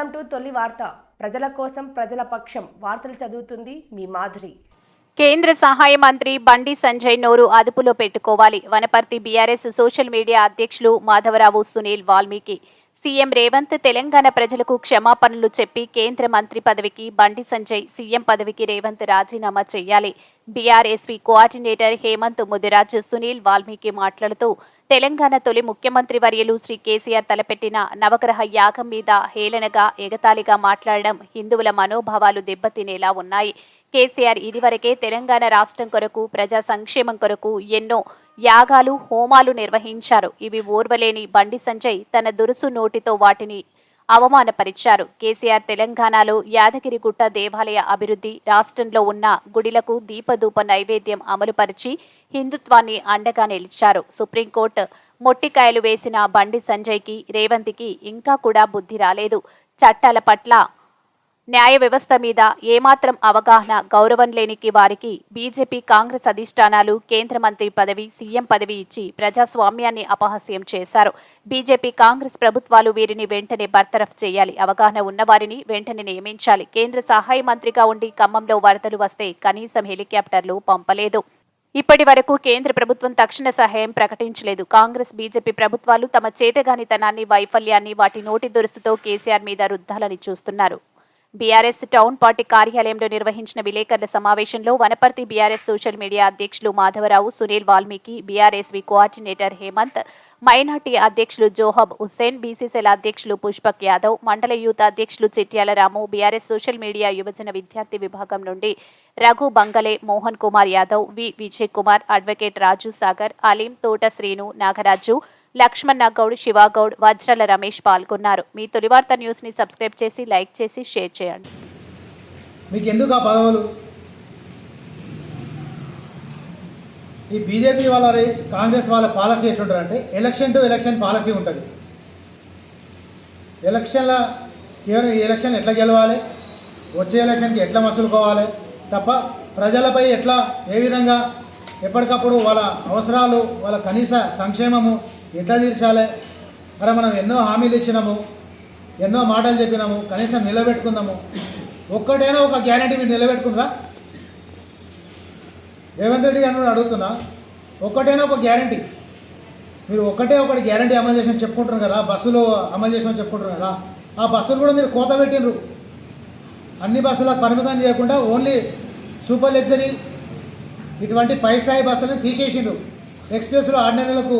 Welcome to తొలి వార్త. ప్రజల కోసం ప్రజల పక్షం. వార్తలు చదువుతుంది మీ మాధురి. కేంద్ర సహాయ మంత్రి బండి సంజయ్ నోరు అదుపులో పెట్టుకోవాలి. వనపర్తి బీఆర్ఎస్ సోషల్ మీడియా అధ్యక్షులు మాధవరావు సునీల్ వాల్మీకి. సీఎం రేవంత్ తెలంగాణ ప్రజలకు క్షమాపణలు చెప్పి కేంద్ర మంత్రి పదవికి బండి సంజయ్ సీఎం పదవికి రేవంత్ రాజీనామా చేయాలి. బీఆర్ఎస్వి కోఆర్డినేటర్ హేమంత్ ముదిరాజ్ సునీల్ వాల్మీకి మాట్లాడుతూ తెలంగాణ తొలి ముఖ్యమంత్రి వర్యులు శ్రీ కేసీఆర్ తలపెట్టిన నవగ్రహ యాగం మీద హేళనగా ఎగతాళిగా మాట్లాడడం హిందువుల మనోభావాలు దెబ్బతినేలా ఉన్నాయి. కేసీఆర్ ఇదివరకే తెలంగాణ రాష్ట్రం కొరకు ప్రజా సంక్షేమం కొరకు ఎన్నో యాగాలు హోమాలు నిర్వహించారు. ఇవి ఓర్వలేని బండి సంజయ్ తన దురుసు నోటితో వాటిని అవమానపరిచారు. కేసీఆర్ తెలంగాణలో యాదగిరిగుట్ట దేవాలయ అభివృద్ధి రాష్ట్రంలో ఉన్న గుడిలకు దీపధూప నైవేద్యం అమలుపరిచి హిందుత్వాన్ని అండగా నిలిచారు. సుప్రీంకోర్టు మొట్టికాయలు వేసిన బండి సంజయ్కి రేవంత్కి ఇంకా కూడా బుద్ధి రాలేదు. చట్టాల పట్ల న్యాయ వ్యవస్థ మీద ఏమాత్రం అవగాహన గౌరవం లేనికి వారికి బీజేపీ కాంగ్రెస్ అధిష్టానాలు కేంద్ర మంత్రి పదవి సీఎం పదవి ఇచ్చి ప్రజాస్వామ్యాన్ని అపహాస్యం చేశారు. బీజేపీ కాంగ్రెస్ ప్రభుత్వాలు వీరిని వెంటనే బర్తరఫ్ చేయాలి. అవగాహన ఉన్నవారిని వెంటనే నియమించాలి. కేంద్ర సహాయ మంత్రిగా ఉండి ఖమ్మంలో వరదలు వస్తే కనీసం హెలికాప్టర్లు పంపలేదు. ఇప్పటి వరకు కేంద్ర ప్రభుత్వం తక్షణ సహాయం ప్రకటించలేదు. కాంగ్రెస్ బీజేపీ ప్రభుత్వాలు తమ చేతగానితనాన్ని వైఫల్యాన్ని వాటి నోటి దురుసుతో కేసీఆర్ మీద రుద్దాలని చూస్తున్నారు. బీఆర్ఎస్ టౌన్ పార్టీ కార్యాలయంలో నిర్వహించిన విలేకరుల సమావేశంలో వనపర్తి బీఆర్ఎస్ సోషల్ మీడియా అధ్యక్షులు Madhavarao Sunil Valmiki BRSV coordinator Hemanth minority అధ్యక్షులు జోహబ్ హుస్సేన్ బీసీసీఎల్ అధ్యక్షులు పుష్పక్ యాదవ్ మండల యూత్ అధ్యక్షులు Chityala Ramu BRS social media యువజన విద్యార్థి విభాగం నుండి రఘు బంగలే మోహన్ కుమార్ యాదవ్ వి విజయ్ కుమార్ అడ్వకేట్ రాజు సాగర్ అలీం తోట శ్రీను నాగరాజు లక్ష్మణ్ గౌడ్ శివాగౌడ్ వజ్రాల రమేష్ పాల్గొన్నారు. మీ తొలివార్త న్యూస్ని సబ్స్క్రైబ్ చేసి లైక్ చేసి షేర్ చేయండి. మీకు ఎందుకు ఆ పదవులు? ఈ బీజేపీ వాళ్ళ కాంగ్రెస్ వాళ్ళ పాలసీ ఎట్లుంటారంటే ఎలక్షన్ టు ఎలక్షన్ పాలసీ ఉంటుంది. ఎలక్షన్ల కేవలం ఈ ఎలక్షన్ ఎట్లా గెలవాలి? వచ్చే ఎలక్షన్కి ఎట్లా మసులుకోవాలి? తప్ప ప్రజలపై ఎట్లా ఏ విధంగా ఎప్పటికప్పుడు వాళ్ళ అవసరాలు వాళ్ళ కనీస సంక్షేమము ఎట్లా తీర్చాలి? మరి మనం ఎన్నో హామీలు ఇచ్చినాము ఎన్నో మాటలు చెప్పినాము కనీసం నిలబెట్టుకుందాము. ఒక్కటైనా ఒక గ్యారంటీ మీరు నిలబెట్టుకున్నారా? రేవంత్ రెడ్డి గారిని కూడా అడుగుతున్నా ఒక్కటైనా ఒక గ్యారంటీ మీరు ఒక్కటే ఒకటి గ్యారంటీ అమలు చేసిన చెప్పుకుంటున్నారు కదా బస్సులు అమలు చేసిన చెప్పుకుంటున్నారు కదా ఆ బస్సులు కూడా మీరు కోత పెట్టినరు అన్ని బస్సులకు పరిమితం చేయకుండా ఓన్లీ సూపర్ లగ్జరీ ఇటువంటి పై స్థాయి బస్సులను తీసేసిండ్రు. ఎక్స్ప్రెస్లో ఆర్డినరీలకు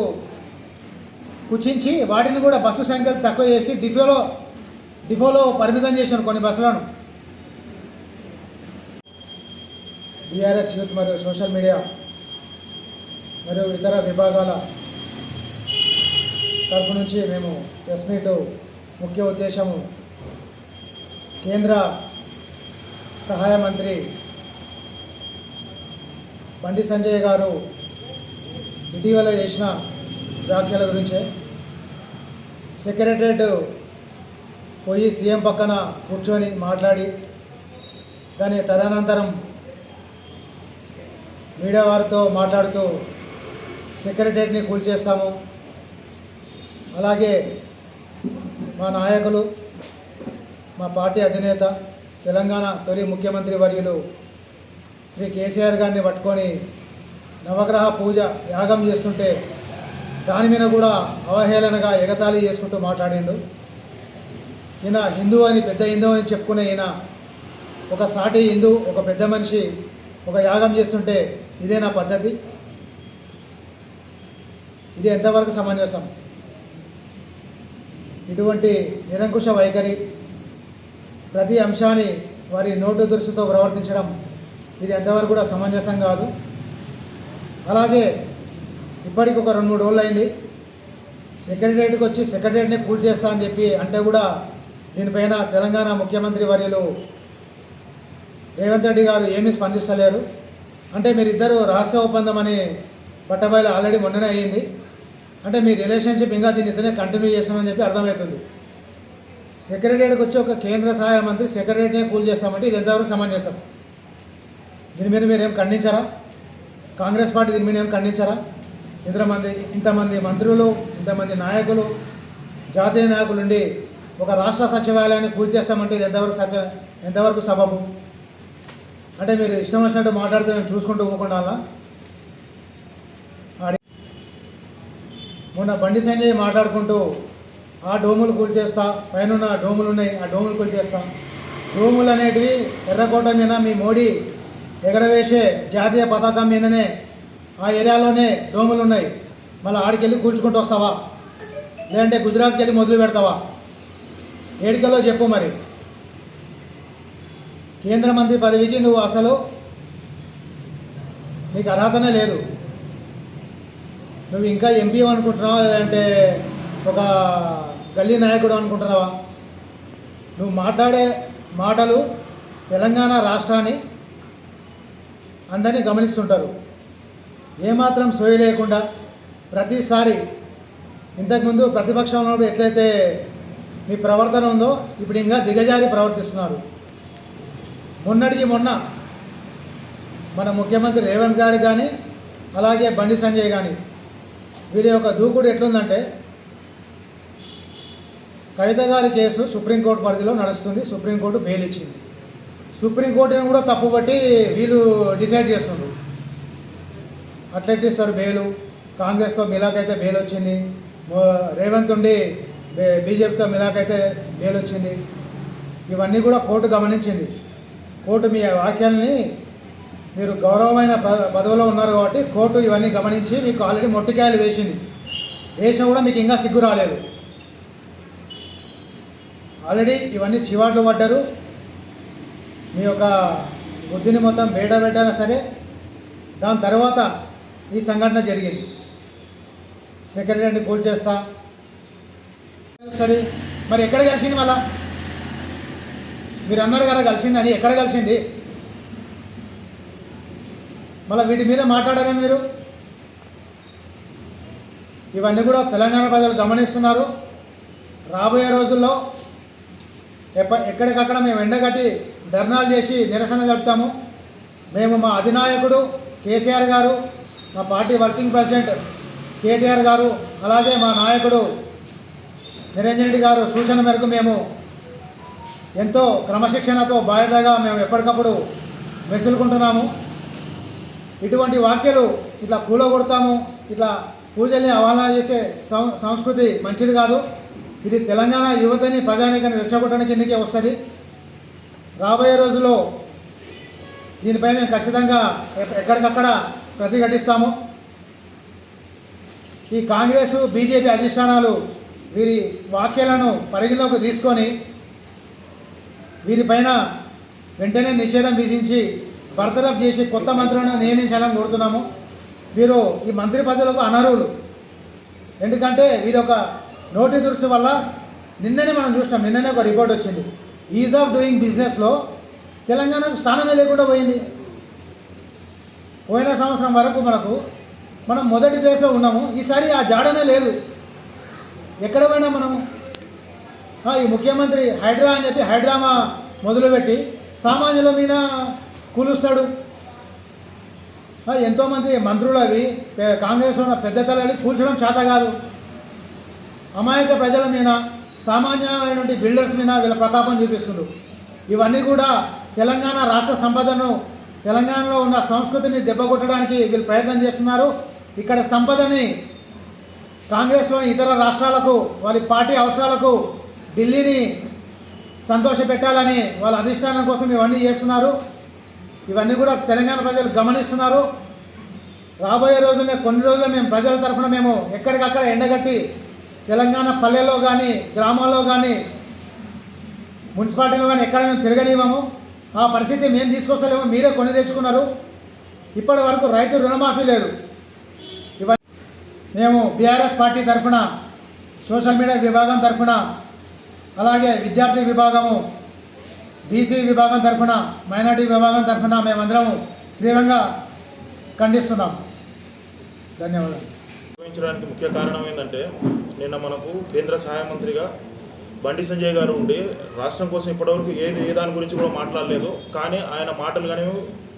కుచించి వాటిని కూడా బస్సు సంఖ్యలు తక్కువ చేసి డిఫోలో డిఫోలో పరిమితం చేశారు కొన్ని బస్సులను. బీఆర్ఎస్ యూత్ మరియు సోషల్ మీడియా మరియు ఇతర విభాగాల తరపు నుంచి మేము ప్రెస్ మీట్ ముఖ్య ఉద్దేశము కేంద్ర సహాయ మంత్రి బండి సంజయ్ గారు ఇటీవల చేసిన వ్యాఖ్యల గురించే. సెక్రటరేట్ పోయి సీఎం పక్కన కూర్చొని మాట్లాడి దాని తదనంతరం మీడియా వారితో మాట్లాడుతూ సెక్రటరేట్ని కూల్చేస్తాము అలాగే మా నాయకులు మా పార్టీ అధినేత తెలంగాణ తొలి ముఖ్యమంత్రి వర్యులు శ్రీ కేసీఆర్ గారిని పట్టుకొని నవగ్రహ పూజ యాగం చేస్తుంటే దాని మీద కూడా అవహేళనగా ఎగతాళి చేసుకుంటూ మాట్లాడిండు. ఈయన హిందూ అని పెద్ద హిందూ అని చెప్పుకునే ఈయన ఒక సాటి హిందూ ఒక పెద్ద మనిషి ఒక యాగం చేస్తుంటే ఇదే నా పద్ధతి. ఇది ఎంతవరకు సమంజసం? ఇటువంటి నిరంకుశ వైఖరి ప్రతి అంశాన్ని వారి నోటు దృష్టితో ప్రవర్తించడం ఇది ఎంతవరకు కూడా సమంజసం కాదు. అలాగే ఇప్పటికి ఒక రెండు మూడు రోజులు అయింది సెక్రటరియట్కి వచ్చి సెక్రటరియట్ని పూర్తి చేస్తా అని చెప్పి అంటే కూడా దీనిపైన తెలంగాణ ముఖ్యమంత్రి వర్యులు రేవంత్ రెడ్డి గారు ఏమీ స్పందిస్తలేరు. అంటే మీరిద్దరు రహస్య ఒప్పందం అని పట్టబయలు ఆల్రెడీ మొన్ననే అయ్యింది అంటే మీ రిలేషన్షిప్ ఇంకా దీన్ని ఇతనే కంటిన్యూ చేస్తామని చెప్పి అర్థమవుతుంది. సెక్రటరీకి వచ్చి ఒక కేంద్ర సహాయ మంత్రి సెక్రటరీనే కూల్ చేస్తామంటే ఇది ఎంతవరకు సమంజసం? దీని మీద మీరేం ఖండించారా? కాంగ్రెస్ పార్టీ దీని మీద ఏం ఖండించారా? ఇంతమంది ఇంతమంది మంత్రులు ఇంతమంది నాయకులు జాతీయ నాయకులు ఉండి ఒక రాష్ట్ర సచివాలయాన్ని కూల్చేస్తామంటే ఇది ఎంతవరకు సత్య ఎంతవరకు సబబు? అంటే మీరు ఇష్టం వచ్చినట్టు మాట్లాడితే మేము చూసుకుంటూ పోకుండా మొన్న బండి సంజయ్ మాట్లాడుకుంటూ ఆ డోములు కూల్చేస్తా పైన డోములు ఉన్నాయి ఆ డోములు కూల్చేస్తా. డోములు అనేటివి ఎర్రకోట మీద మీ మోడీ ఎగరవేసే జాతీయ పతాకం మీదనే ఆ ఏరియాలోనే డోములు ఉన్నాయి. మళ్ళీ ఆడికి వెళ్ళి కూల్చుకుంటూ వస్తావా? లేదంటే గుజరాత్కి వెళ్ళి మొదలు పెడతావా? ఏడికలో చెప్పు మరి. కేంద్ర మంత్రి పదవికి నువ్వు అసలు నీకు అర్హతనే లేదు. నువ్వు ఇంకా ఎంపీ అనుకుంటున్నావా? లేదంటే ఒక గల్లీ నాయకుడు అనుకుంటున్నావా? నువ్వు మాట్లాడే మాటలు తెలంగాణ రాష్ట్రాన్ని అందరినీ గమనిస్తుంటారు. ఏమాత్రం సోయి లేకుండా ప్రతిసారి ఇంతకుముందు ప్రతిపక్షంలో ఎట్లయితే మీ ప్రవర్తన ఉందో ఇప్పుడు ఇంకా దిగజారి ప్రవర్తిస్తున్నారు. మొన్నటికి మొన్న మన ముఖ్యమంత్రి రేవంత్ గారు కానీ అలాగే బండి సంజయ్ కానీ వీరి యొక్క దూకుడు ఎట్లుందంటే కవిత గారి కేసు సుప్రీంకోర్టు పరిధిలో నడుస్తుంది సుప్రీంకోర్టు బెయిల్ ఇచ్చింది. సుప్రీంకోర్టుని కూడా తప్పుబట్టి వీళ్ళు డిసైడ్ చేస్తుండ్రు. అట్లెట్ ఇస్తారు బెయిలు. కాంగ్రెస్తో మిలాకైతే బెయిల్ వచ్చింది రేవంత్ ఉండి బీజేపీతో మిలాకైతే బెయిల్ వచ్చింది ఇవన్నీ కూడా కోర్టు గమనించింది. కోర్టు మీ వాక్యాలని మీరు గౌరవమైన పదవిలో ఉన్నారు కాబట్టి కోర్టు ఇవన్నీ గమనించి మీకు ఆల్రెడీ మొట్టికాయలు వేసింది. వేసినా కూడా మీకు ఇంకా సిగ్గు రాలేదు. ఆల్రెడీ ఇవన్నీ చివాట్లు పడ్డారు. మీ యొక్క బుద్ధిని మొత్తం బేట పెట్టైనా సరే. దాని తర్వాత ఈ సంఘటన జరిగింది. సెక్రటరీని కూల్ చేస్తా. సరే మరి ఎక్కడ కలిసింది మళ్ళా? మీరు అన్నారు కదా కలిసిందని ఎక్కడ కలిసింది? మళ్ళీ వీటి మీద మాట్లాడారా మీరు? ఇవన్నీ కూడా తెలంగాణ ప్రజలు గమనిస్తున్నారు. రాబోయే రోజుల్లో ఎప్ప ఎక్కడికక్కడ మేము ఎండగట్టి ధర్నాలు చేసి నిరసన జరుపుతాము. మేము మా అధినాయకుడు కేసీఆర్ గారు మా పార్టీ వర్కింగ్ ప్రెసిడెంట్ కేటీఆర్ గారు అలాగే మా నాయకుడు నిరంజన్ రెడ్డి గారు సూచన మేరకు మేము ఎంతో క్రమశిక్షణతో బాధ్యతగా మేము ఎప్పటికప్పుడు మెసులుకుంటున్నాము ఇటువంటి వాక్యాలు ఇట్లా కూలగొడతాము ఇట్లా పూజల్ని అవహేళన చేసే సం సంస్కృతి మంచిది కాదు. ఇది తెలంగాణ యువతని ప్రజానికని రెచ్చగొట్టడానికి కిందకే వస్తుంది. రాబోయే రోజుల్లో దీనిపై మేము ఖచ్చితంగా ఎక్కడికక్కడ ప్రతిఘటిస్తాము ఈ కాంగ్రెస్ బీజేపీ అధిష్టానాలు వీరి వాక్యాలను పరిగణలోకి తీసుకొని వీరిపైన వెంటనే నిషేధం విధించి బర్తరఫ్ చేసి కొత్త మంత్రులను నియమించాలని కోరుతున్నాము. వీరు ఈ మంత్రి పదవులకు అనర్హులు. ఎందుకంటే వీరి ఒక నోటి దురుసు వల్ల నిన్ననే మనం చూసినాం నిన్ననే ఒక రిపోర్ట్ వచ్చింది. ఈజ్ ఆఫ్ డూయింగ్ బిజినెస్లో తెలంగాణకు స్థానమే లేకుండా పోయింది. పోయిన సంవత్సరం వరకు మనకు మనం మొదటి ప్లేస్లో ఉన్నాము. ఈసారి ఆ జాడనే లేదు. ఎక్కడ పోయినా మనము? ఈ ముఖ్యమంత్రి హైడ్రా అని చెప్పి హైడ్రామా మొదలుపెట్టి సామాన్యుల మీద కూలుస్తాడు. ఎంతోమంది మంత్రులు అవి కాంగ్రెస్ కాంగ్రెస్లో ఉన్న పెద్ద తలని కూల్చడం చేత కాదు. అమాయక ప్రజల మీద సామాన్యమైనటువంటి బిల్డర్స్ మీద వీళ్ళ ప్రతాపం చూపిస్తుండ్రు. ఇవన్నీ కూడా తెలంగాణ రాష్ట్ర సంపదను తెలంగాణలో ఉన్న సంస్కృతిని దెబ్బకొట్టడానికి వీళ్ళు ప్రయత్నం చేస్తున్నారు. ఇక్కడ సంపదని కాంగ్రెస్లోని ఇతర రాష్ట్రాలకు వారి పార్టీ అవసరాలకు ఢిల్లీని సంతోషపెట్టాలని వాళ్ళ అధిష్టానం కోసం ఇవన్నీ చేస్తున్నారు. ఇవన్నీ కూడా తెలంగాణ ప్రజలు గమనిస్తున్నారు. రాబోయే రోజుల్లో కొన్ని రోజుల్లో మేము ప్రజల తరఫున మేము ఎక్కడికక్కడ ఎండగట్టి తెలంగాణ పల్లెల్లో కానీ గ్రామాల్లో కానీ మున్సిపాలిటీలో కానీ ఎక్కడ మేము తిరగనివ్వము. ఆ పరిస్థితి మేము తీసుకొస్తలేము మీరే కొని తెచ్చుకున్నారు. ఇప్పటి వరకు రైతు రుణమాఫీ లేదు. ఇవన్నీ మేము బీఆర్ఎస్ పార్టీ తరఫున సోషల్ మీడియా విభాగం తరఫున అలాగే విద్యార్థి విభాగము బీసీ విభాగం తరఫున మైనార్టీ విభాగం తరఫున మేమందరము తీవ్రంగా ఖండిస్తున్నాం. ధన్యవాదాలు. ముఖ్య కారణం ఏంటంటే నిన్న మనకు కేంద్ర సహాయ మంత్రిగా బండి సంజయ్ గారు ఉండి రాష్ట్రం కోసం ఇప్పటివరకు ఏది ఏ దాని గురించి కూడా మాట్లాడలేదు. కానీ ఆయన మాటలు కానీ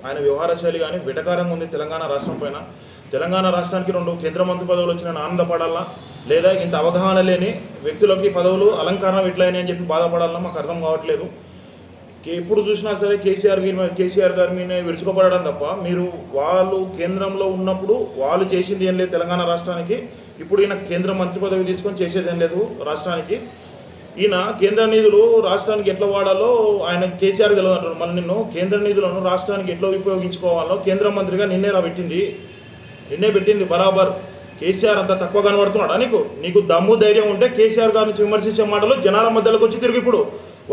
ఆయన వ్యవహార శైలి కానీ విటకారంగా ఉంది తెలంగాణ రాష్ట్రం పైన. తెలంగాణ రాష్ట్రానికి రెండు కేంద్ర మంత్రి పదవులు వచ్చిన ఆనందపడాలా? లేదా ఇంత అవగాహన లేని వ్యక్తులకి పదవులు అలంకరణ ఇట్లయినా అని చెప్పి బాధపడాలన్నా మాకు అర్థం కావట్లేదు. ఎప్పుడు చూసినా సరే కేసీఆర్ కేసీఆర్ గారి మీద విరుచుకుపడడం తప్ప మీరు వాళ్ళు కేంద్రంలో ఉన్నప్పుడు వాళ్ళు చేసింది ఏం లేదు తెలంగాణ రాష్ట్రానికి. ఇప్పుడు ఈయన కేంద్ర మంత్రి పదవి తీసుకొని చేసేది ఏం లేదు రాష్ట్రానికి. ఈయన కేంద్ర నిధులు రాష్ట్రానికి ఎట్లా వాడాలో ఆయన కేసీఆర్ తెలియదు అంటారు మళ్ళీ నిన్ను కేంద్ర నిధులను రాష్ట్రానికి ఎట్లా ఉపయోగించుకోవాలో కేంద్ర మంత్రిగా నిన్నే పెట్టింది. నిన్నే పెట్టింది బరాబర్. కేసీఆర్ అంత తక్కువ కనబడుతున్నాడా నీకు? నీకు దమ్ము ధైర్యం ఉంటే కేసీఆర్ గారిని విమర్శించే మాటలు జనాల మధ్యలోకి వచ్చి తిరిగి ఇప్పుడు.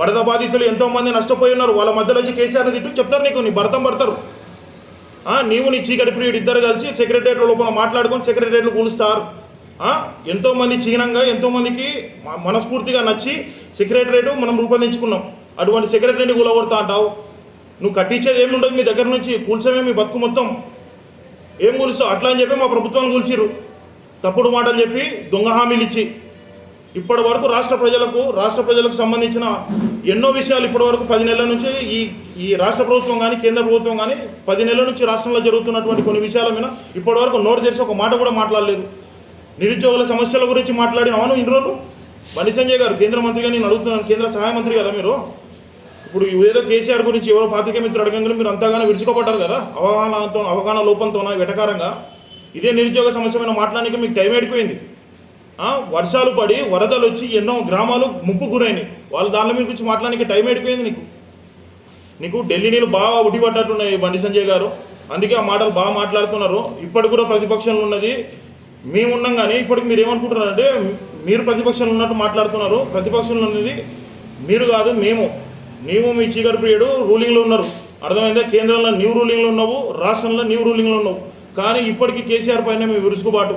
వరద బాధితులు ఎంతో మంది నష్టపోయి ఉన్నారు. వాళ్ళ మధ్యలో వచ్చి కేసీఆర్ని తిట్టు చెప్తారు నీకు. నీ భర్తం పడతారు. నీవు నీ చీకటి ప్రియుడు ఇద్దరు కలిసి సెక్రటరియట్ లోపల మాట్లాడుకొని సెక్రటరియట్లు కూలుస్తారు. ఎంతోమంది చిహ్నంగా ఎంతోమందికి చీనంగా మనస్ఫూర్తిగా నచ్చి సెక్రటరేటు మనం రూపొందించుకున్నాం. అటువంటి సెక్రటరీని కూలగొడతా అంటావు? నువ్వు కట్టించేది ఏమి ఉండదు మీ దగ్గర నుంచి కూల్చమే మీ బతుకు మొత్తం. ఏం కూలుస్తావు? అట్లా అని చెప్పి మా ప్రభుత్వాన్ని కూల్చిరు తప్పుడు మాటలు చెప్పి దొంగ హామీలు ఇచ్చి. ఇప్పటి వరకు రాష్ట్ర ప్రజలకు రాష్ట్ర ప్రజలకు సంబంధించిన ఎన్నో విషయాలు ఇప్పటి వరకు పది నెలల నుంచి ఈ ఈ రాష్ట్ర ప్రభుత్వం కానీ కేంద్ర ప్రభుత్వం కానీ పది నెలల నుంచి రాష్ట్రంలో జరుగుతున్నటువంటి కొన్ని విషయాల మీద ఇప్పటి వరకు నోరు తెరిచి ఒక మాట కూడా మాట్లాడలేదు. నిరుద్యోగుల సమస్యల గురించి మాట్లాడిన అవును ఇన్ని రోజులు? బండి సంజయ్ గారు కేంద్ర మంత్రిగా నేను అడుగుతున్నాను కేంద్ర సహాయ మంత్రి కదా మీరు? ఇప్పుడు ఏదో కేసీఆర్ గురించి ఎవరో పాతిక మిత్రులు అడగంగానే మీరు అంతగానో విరుచుకోపడ్డారు కదా? అవగాహనతో అవగాహన లోపంతో వెటకారంగా. ఇదే నిరుద్యోగ సమస్య మీద మాట్లాడడానికి మీకు టైం ఎడిపోయింది వర్షాలు పడి వరదలు వచ్చి ఎన్నో గ్రామాలు ముప్పు గురైనాయి. వాళ్ళ దానిలో మీద గురించి మాట్లాడడానికి టైం ఎడిపోయింది నీకు? నీకు ఢిల్లీ నీళ్ళు బాగా ఉడిపడ్డట్టున్నాయి బండి సంజయ్ గారు. అందుకే ఆ మాటలు బాగా మాట్లాడుతున్నారు. ఇప్పటికి కూడా ప్రతిపక్షంలో ఉన్నది మేము ఉన్నాం కానీ ఇప్పటికి మీరు ఏమనుకుంటున్నారంటే మీరు ప్రతిపక్షంలో ఉన్నట్టు మాట్లాడుతున్నారు. ప్రతిపక్షంలో అనేది మీరు కాదు మేము. నీవు మీ చీకటి ప్రియుడు రూలింగ్లో ఉన్నారు. అర్థమైందా? కేంద్రంలో న్యూ రూలింగ్లో ఉన్నావు రాష్ట్రంలో న్యూ రూలింగ్లో ఉన్నావు. కానీ ఇప్పటికీ కేసీఆర్ పైన మీ విరుసుకుబాటు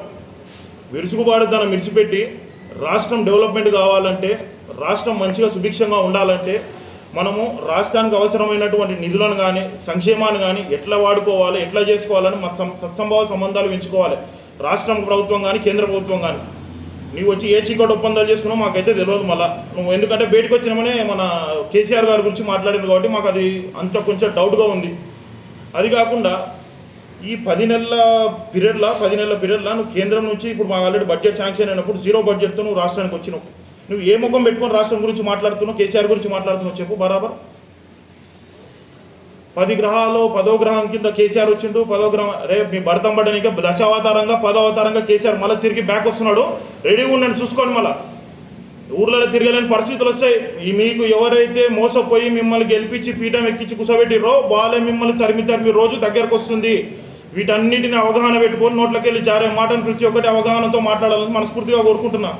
విరుచుకుబాటు దాన్ని మిడిచిపెట్టి రాష్ట్రం డెవలప్మెంట్ కావాలంటే రాష్ట్రం మంచిగా సుభిక్షంగా ఉండాలంటే మనము రాష్ట్రానికి అవసరమైనటువంటి నిధులను కానీ సంక్షేమాన్ని కానీ ఎట్లా వాడుకోవాలి ఎట్లా చేసుకోవాలని మన సత్సంభావ సంబంధాలు పెంచుకోవాలి. రాష్ట్రం ప్రభుత్వం కానీ కేంద్ర ప్రభుత్వం కానీ నీవు వచ్చి ఏ చీకటి ఒప్పందాలు చేసుకున్నావు మాకైతే తెలియదు మళ్ళా. నువ్వు ఎందుకంటే బయటకు వచ్చినామనే మన కేసీఆర్ గారి గురించి మాట్లాడింది కాబట్టి మాకు అది అంత కొంచెం డౌట్గా ఉంది. అది కాకుండా ఈ పది నెలల పీరియడ్లో పది నెలల పీరియడ్లో నువ్వు కేంద్రం నుంచి ఇప్పుడు మాకు ఆల్రెడీ బడ్జెట్ శాంక్షన్ అయినప్పుడు జీరో బడ్జెట్తో నువ్వు రాష్ట్రానికి వచ్చినావు. నువ్వు ఏ ముఖం పెట్టుకొని రాష్ట్రం గురించి మాట్లాడుతున్నావు కేసీఆర్ గురించి మాట్లాడుతున్నావు చెప్పు బరాబర్. పది గ్రహాలు పదో గ్రహం కింద కేసీఆర్ వచ్చిండు పదో గ్రహం రేపు మీ భర్తం పడడానికి దశావతారంగా పదో అవతారంగా కేసీఆర్ మళ్ళీ తిరిగి బ్యాక్ వస్తున్నాడు. రెడీగా ఉండండి చూసుకోండి మళ్ళీ. ఊర్లలో తిరగలేని పరిస్థితులు వస్తాయి. మీకు ఎవరైతే మోసపోయి మిమ్మల్ని గెలిపించి పీఠం ఎక్కించి కుసబెట్టిరో వాళ్ళే మిమ్మల్ని తరిమి తరిమి రోజు దగ్గరకు వస్తుంది. వీటన్నిటిని అవగాహన పెట్టుకొని నోట్లకెళ్ళి జారే మాటను ప్రతి ఒక్కటి అవగాహనతో మాట్లాడాలని మనస్ఫూర్తిగా కోరుకుంటున్నా.